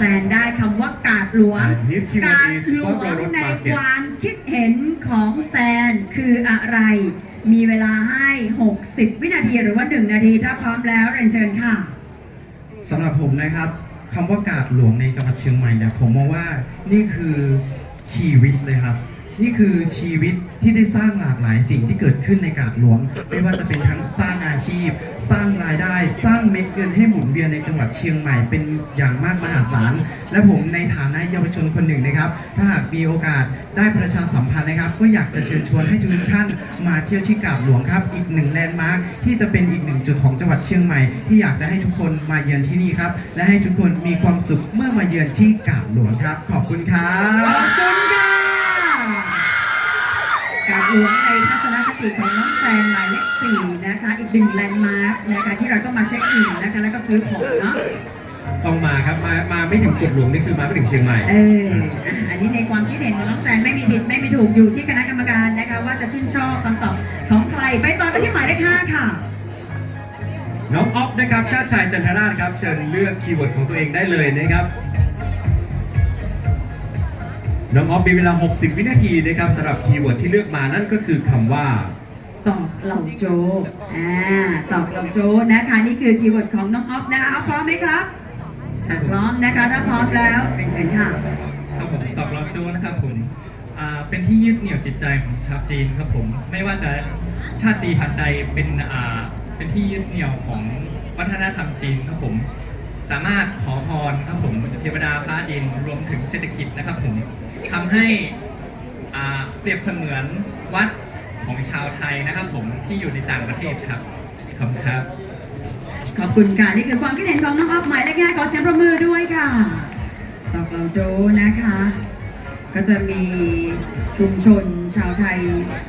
แซนได้คำว่ากาดหลวง And his keyword กาด is หลวง Fort Road ใน Market ความคิดเห็นของแซนคืออะไร มีเวลาให้ 60 วินาทีหรือว่า 1 นาที ถ้าพร้อมแล้วเรียนเชิญค่ะ สำหรับผมนะครับคำว่ากาดหลวงในจังหวัดเชียงใหม่เนี่ยผมมองว่านี่คือชีวิตเลยครับ นี่คือชีวิตที่ได้สร้างหลากหลายสิ่งที่เกิดขึ้นในกาดหลวง ไม่ว่าจะเป็นทั้งสร้างอาชีพ สร้างรายได้ สร้างเม็ดเงินให้หมุนเวียนในจังหวัดเชียงใหม่เป็นอย่างมากมหาศาล และผมในฐานะเยาวชนคนหนึ่งนะครับ ถ้าหากมีโอกาสได้ประชาสัมพันธ์นะครับ ก็อยากจะเชิญชวนให้ทุกท่านมาเที่ยวที่กาดหลวงครับ อีกหนึ่งแลนด์มาร์คที่จะเป็นอีกหนึ่งจุดของจังหวัดเชียงใหม่ ที่อยากจะให้ทุกคนมาเยือนที่นี่ครับ และให้ทุกคนมีความสุขเมื่อมาเยือนที่กาดหลวงครับ ขอบคุณครับ หลวงในทัศนคติของน้องแซนหมายเลขสี่นะคะ อีกหนึ่งแลนด์มาร์คนะคะที่เราต้องมาเช็คอินนะคะ แล้วก็ซื้อของเนาะต้องมาครับ มา มาไม่ถึงกดหลวงนี่คือมาไม่ถึงเชียงใหม่ เอออะอันนี้ในความคิดเห็นของน้องแซนไม่มีผิดไม่มีถูกอยู่ที่คณะกรรมการนะคะ ว่าจะชื่นชอบคำตอบของใครไปต่อกันที่หมายเลขห้าค่ะ น้องออฟนะครับ ชาติชายจันทราชครับ เชิญเลือกคีย์เวิร์ดของตัวเองได้เลยนะครับ น้องออฟมีเวลา 60 วินาทีนะครับสำหรับคีย์เวิร์ดที่เลือกมานั่นก็คือคำว่า ตอบเหล่าโจกอ่าตอบเหล่าโจกนะคะ นี่คือคีย์เวิร์ดของน้องออฟนะคะเอาพร้อมไหมครับอะพร้อมนะคะถ้าพร้อมแล้วเป็นเชิญค่ะ ครับผมตอบรับโจนะครับผมอ่าเป็นที่ยึดเหนี่ยวจิตใจของชาวจีนครับผม ไม่ว่าจะชาติพันธุ์ใดเป็นอ่าเป็นที่ยึดเหนี่ยวของวัฒนธรรมจีนครับผม สามารถขอพรครับผมเทวดาฟ้าดินรวมถึงเศรษฐกิจนะครับผม ทำให้อ่าเปรียบเสมือนวัดของชาวไทยนะครับผมที่อยู่ในต่างประเทศครับขอบคุณครับ ขอบคุณค่ะนี่คือความคิดเห็นของน้องออฟหมายเลขห้าขอเสียงประมือด้วยค่ะตอบเหล่าโจนะคะ ก็จะมีชุมชนชาวไทย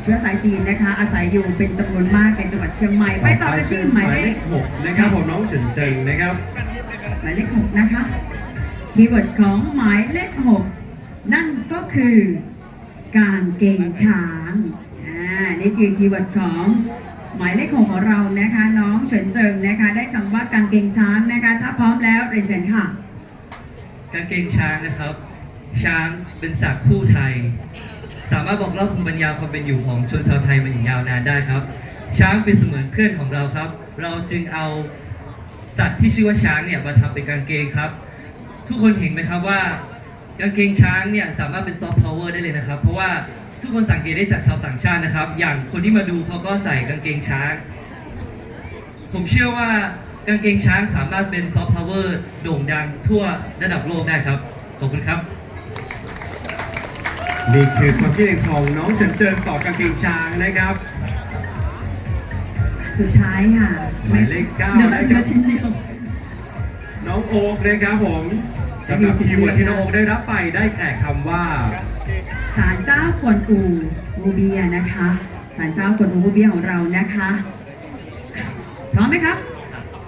เชื้อสายจีนนะคะ อาศัยอยู่เป็นจำนวนมากในจังหวัดเชียงใหม่ ไปต่อกันที่หมายเลขหกนะครับผมน้องเฉินเจิงนะครับ หมายเลขหกนะคะคีย์เวิร์ดของหมายเลขหก นั่นก็คือการเกงช้างอ่านี่คือคีย์เวิร์ดของหมายเลขหกของเรานะคะ น้องเฉินเจิงนะคะ ได้คำว่ากางเกงช้างนะคะ ถ้าพร้อมแล้วเรียนเชิญค่ะ กางเกงช้างนะครับ ช้างเป็นสัตว์คู่ไทย สามารถบอกเล่าภูมิปัญญาความเป็นอยู่ของชนชาวไทยมาอย่างยาวนานได้ครับ ช้างเป็นเสมือนเพื่อนของเราครับ เราจึงเอาสัตว์ที่ชื่อว่าช้างเนี่ยมาทำเป็นกางเกงครับ ทุกคนเห็นไหมครับว่า กางเกงช้างเนี่ยสามารถเป็นซอฟต์พาวเวอร์ได้เลยนะครับ เพราะว่าทุกคนสังเกตได้จากชาวต่างชาตินะครับ อย่างคนที่มาดูเขาก็ใส่กางเกงช้าง ผมเชื่อว่ากางเกงช้างสามารถเป็นซอฟต์พาวเวอร์โด่งดังทั่วระดับโลกได้ครับ ขอบคุณครับ นี่คือความคิดเห็นของน้องเฉินเจิงต่อกางเกงช้างนะครับสุดท้ายค่ะหมายเลขเก้าเหลือนะครับเหลือชิ้นเดียว น้องโอ๊กนะครับผม สำหรับคีย์เวิร์ดที่น้องโอ๊กได้รับไปได้แก่คำว่า ศาลเจ้ากวนอูวูเบียนะคะศาลเจ้ากวนอูวูเบียของเรานะคะ พร้อมไหมครับ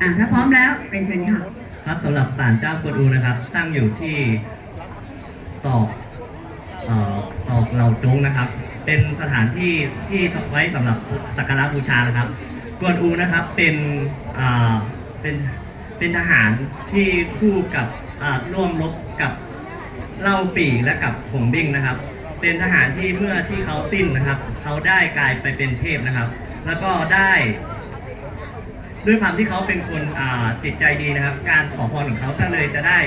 อ่าถ้าพร้อมแล้วเป็นเชิญค่ะ ครับสำหรับศาลเจ้ากวนอูนะครับ ตั้งอยู่ที่ตอกเอ่อตอกเหล่าจงนะครับ เป็นสถานที่ที่ไว้สำหรับสักการะบูชานะครับ กวนอูนะครับเป็นอ่าเป็นเป็นทหารที่คู่กับอ่า ร่วมรบกับเล่าปีและกับขงบิ้งนะครับ เป็นทหารที่เมื่อที่เขาสิ้นนะครับ เขาได้กลายไปเป็นเทพนะครับ แล้วก็ได้ ด้วยความที่เขาเป็นคนอ่าจิตใจดีนะครับ การขอพรของเขาก็เลยจะได้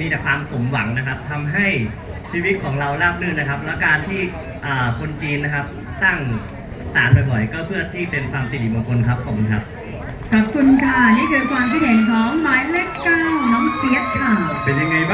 มีแต่ความสมหวังนะครับทำให้ชีวิตของเราราบรื่นนะครับ และการที่อ่าคนจีนนะครับ ตั้งศาลบ่อยๆ ก็เพื่อที่เป็นความสิริมงคลครับขอบคุณครับ ขอบคุณค่ะ นี่คือความคิดเห็นของหมายเลขเก้าน้องเฟียสค่ะ เป็นยังไงบ้าง